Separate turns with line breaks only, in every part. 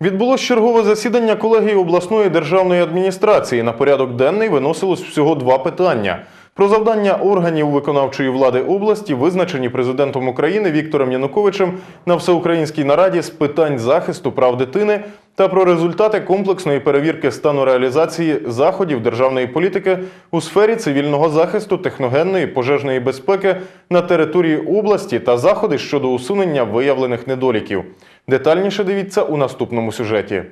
Відбулось чергове засідання колегії обласної державної адміністрації. На порядок денний виносилось всього два питання. Про завдання органів виконавчої влади області, визначені президентом України Віктором Януковичем на всеукраїнській нараді з питань захисту прав дитини та про результати комплексної перевірки стану реалізації заходів державної політики у сфері цивільного захисту, техногенної пожежної безпеки на території області та заходи щодо усунення виявлених недоліків. Детальніше дивіться у наступному сюжеті.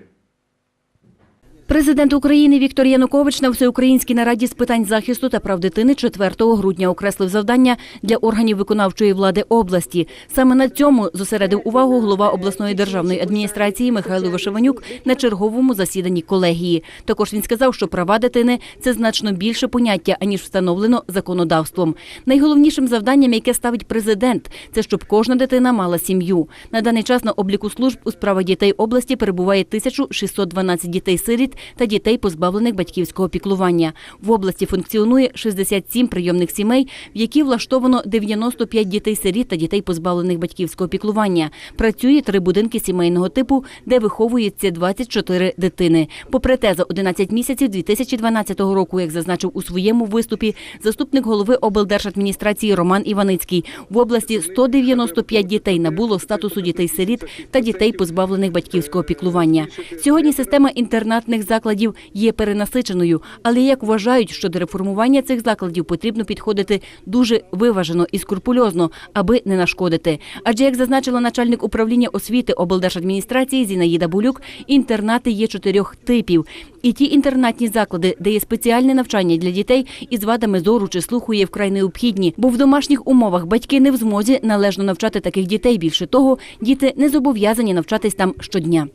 Президент України Віктор Янукович на всеукраїнській нараді з питань захисту та прав дитини 4 грудня окреслив завдання для органів виконавчої влади області. Саме на цьому зосередив увагу голова обласної державної адміністрації Михайло Вишиванюк на черговому засіданні колегії. Також він сказав, що права дитини це значно більше поняття аніж встановлено законодавством. Найголовнішим завданням, яке ставить президент, це щоб кожна дитина мала сім'ю. На даний час на обліку служб у справах дітей області перебуває 1612 дітей-сиріт та дітей, позбавлених батьківського піклування. В області функціонує 67 прийомних сімей, в які влаштовано 95 дітей-сиріт та дітей, позбавлених батьківського піклування. Працює три будинки сімейного типу, де виховується 24 дитини. Попри те, за 11 місяців 2012 року, як зазначив у своєму виступі, заступник голови облдержадміністрації Роман Іваницький, в області 195 дітей набуло статусу дітей-сиріт та дітей, позбавлених батьківського піклування. Сьогодні система інтернатних закладів є перенасиченою, але як вважають, що до реформування цих закладів потрібно підходити дуже виважено і скрупульозно, аби не нашкодити. Адже як зазначила начальник управління освіти облдержадміністрації Зінаїда Булюк, інтернати є чотирьох типів. І ті інтернатні заклади, де є спеціальне навчання для дітей із вадами зору чи слуху, є вкрай необхідні, бо в домашніх умовах батьки не в змозі належно навчати таких дітей. Більше того, діти не зобов'язані навчатись там щодня.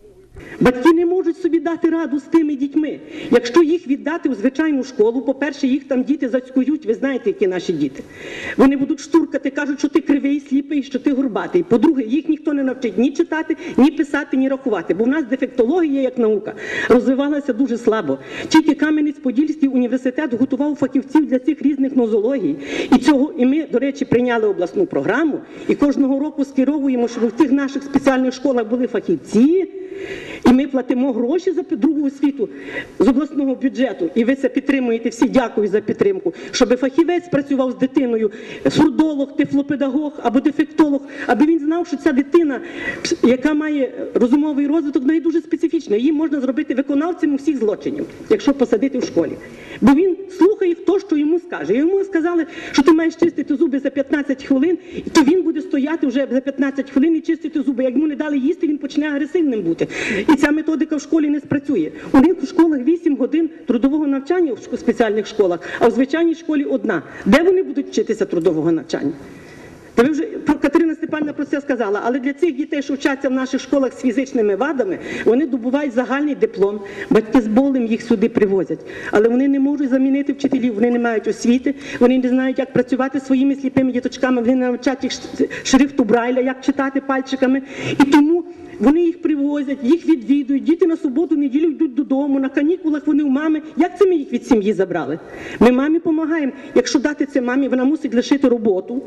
Батьки не можуть собі дати раду з тими дітьми. Якщо їх віддати у звичайну школу, по-перше, їх там діти зацькують, ви знаєте, які наші діти. Вони будуть штуркати, кажуть, що ти кривий, сліпий, що ти горбатий. По-друге, їх ніхто не навчить ні читати, ні писати, ні рахувати. Бо в нас дефектологія, як наука, розвивалася дуже слабо. Тільки Кам'янець-Подільський університет готував фахівців для цих різних нозологій. І цього, і ми, до речі, прийняли обласну програму, і кожного року скеровуємо, щоб в тих наших спеціальних школах були фахівці. І ми платимо гроші за другу освіту з обласного бюджету. І ви це підтримуєте всі. Дякую за підтримку. Щоб фахівець працював з дитиною, сурдолог, тифлопедагог або дефектолог, аби він знав, що ця дитина, яка має розумовий розвиток, є дуже специфічна. Її можна зробити виконавцем усіх злочинів, якщо посадити в школі. Бо він слухає то, що йому скаже. Йому сказали, що ти маєш чистити зуби за 15 хвилин, то він буде стояти вже за 15 хвилин і чистити зуби. Як йому не дали їсти, він почне агресивним бути. І ця методика в школі не спрацює. У них у школах 8 годин трудового навчання в спеціальних школах, а в звичайній школі одна. Де вони будуть вчитися трудового навчання? Та ви вже Катерина про це сказала, але для цих дітей, що вчаться в наших школах з фізичними вадами, вони добувають загальний диплом. Батьки з болем їх сюди привозять. Але вони не можуть замінити вчителів, вони не мають освіти, вони не знають, як працювати своїми сліпими діточками, вони не навчать їх шрифту Брайля, як читати пальчиками. І тому вони їх привозять, їх відвідують. Діти на суботу, неділю йдуть додому, на канікулах вони у мами. Як це ми їх від сім'ї забрали? Ми мамі допомагаємо. Якщо дати це мамі, вона мусить лишити роботу.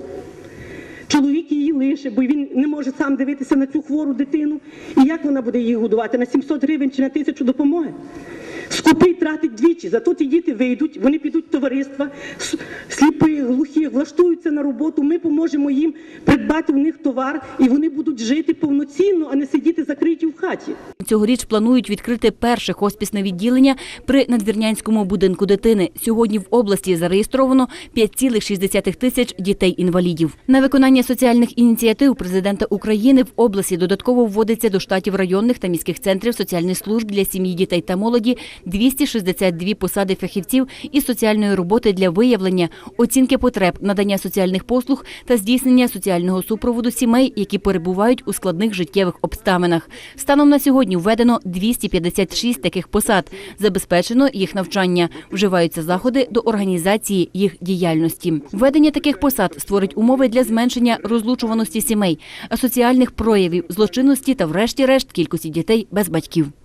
Чоловік її лише, бо він не може сам дивитися на цю хвору дитину. І як вона буде її годувати? На 700 гривень чи на тисячу допомоги? Скупий тратить двічі, зато ті діти вийдуть, вони підуть в товариства, сліпі, глухі, влаштуються на роботу. Ми поможемо їм придбати в них товар, і вони будуть жити повноцінно, а не сидіти закриті в хаті.
Цьогоріч планують відкрити перше хоспісне відділення при надвірнянському будинку дитини. Сьогодні в області зареєстровано 5,6 тисяч дітей-інвалідів. На виконання соціальних ініціатив президента України в області додатково вводиться до штатів районних та міських центрів соціальних служб для сім'ї, дітей та молоді 262 посади фахівців із соціальної роботи для виявлення, оцінки потреб, надання соціальних послуг та здійснення соціального супроводу сімей, які перебувають у складних життєвих обставинах. Станом на сьогодні введено 256 таких посад. Забезпечено їх навчання. Вживаються заходи до організації їх діяльності. Введення таких посад створить умови для зменшення розлучуваності сімей, асоціальних проявів, злочинності та, врешті-решт, кількості дітей без батьків.